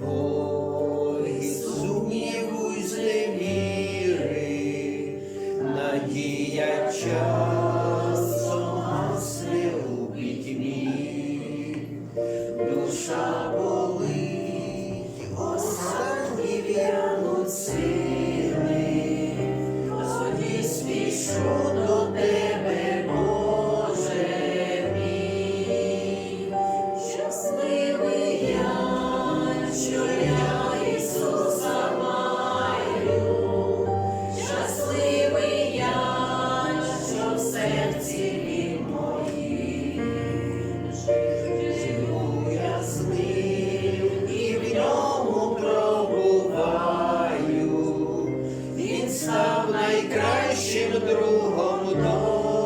Бої, сумніву й зневіри, надія часом гасне душа болить, останні в'яну сили, тоді спішу щасливий. став найкращим другом дорогим.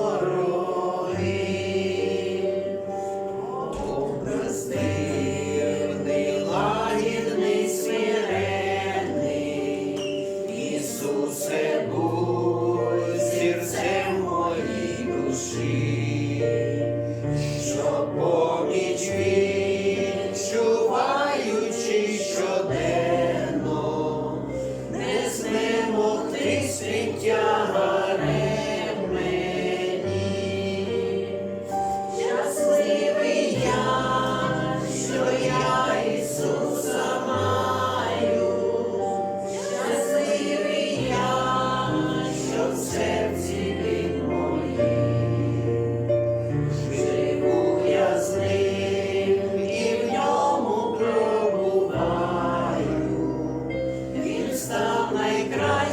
Образдивний, лагідний, смиренний, Ісусе був серцем моїй душі, що поміч від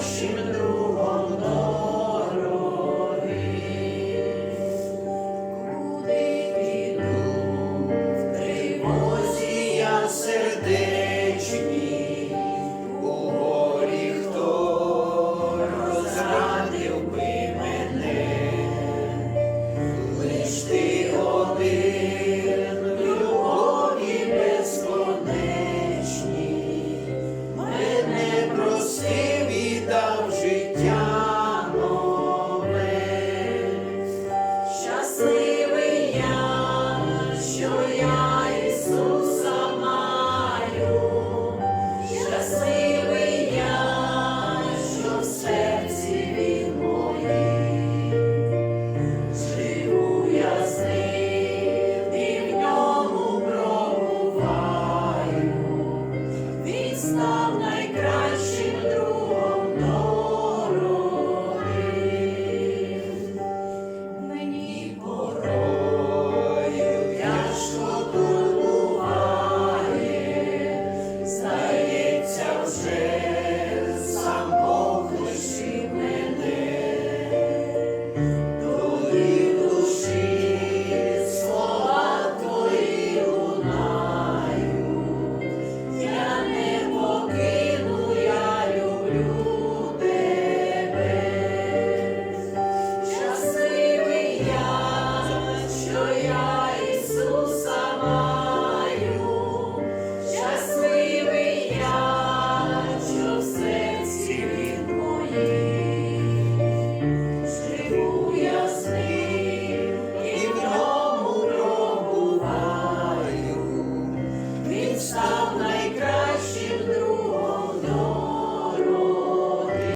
кращим другом дороги, куди піду в сердечні, у горі хто розрадив би мене, лиш ти.